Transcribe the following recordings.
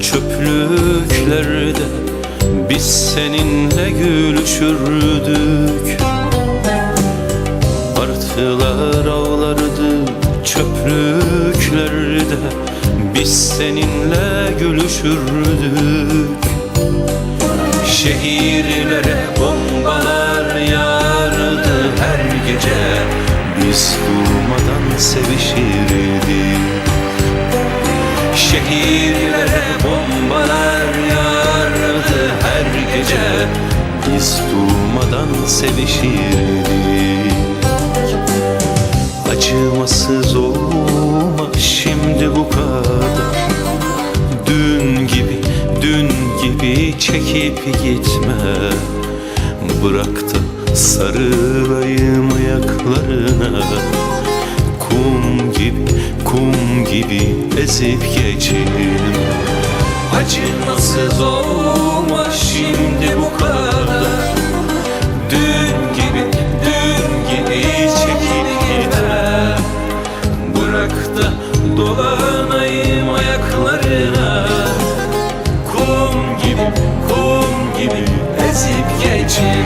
çöplüklerde Biz seninle gülüşürdük. Martılar avlardı çöplüklerde Biz seninle gülüşürdük. Şehirlere bombalar yağardı her gece Biz durmadan sevişirdik. Şehirlere sevişirdik. Acımasız olma şimdi bu kadar. Dün gibi, dün gibi çekip gitme. Bırak da sarılayım ayaklarına Kum gibi, kum gibi ezip geçelim Acımasız olma şimdi Kum gibi, ezip geçme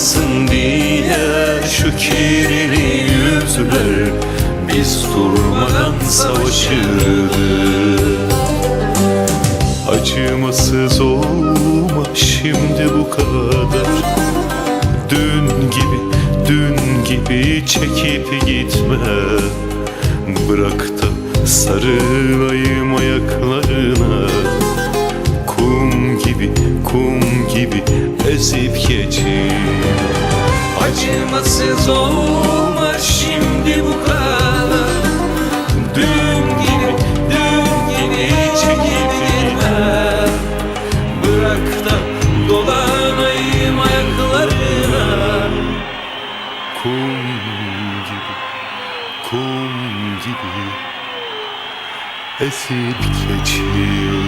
Aydınlansın diye şu kirli yüzler Biz durmadan savaşırdık Acımasız olma şimdi bu kadar. Dün gibi, dün gibi çekip gitme. Bırak da sarılayım ayaklarına. Kum gibi, kum gibi ezip geçin Acımasız olma şimdi bu kadar. Dün gibi, dün gibi çekip gitme Bırak da dolanayım ayaklarına. Kum gibi, kum gibi. Esip geçirme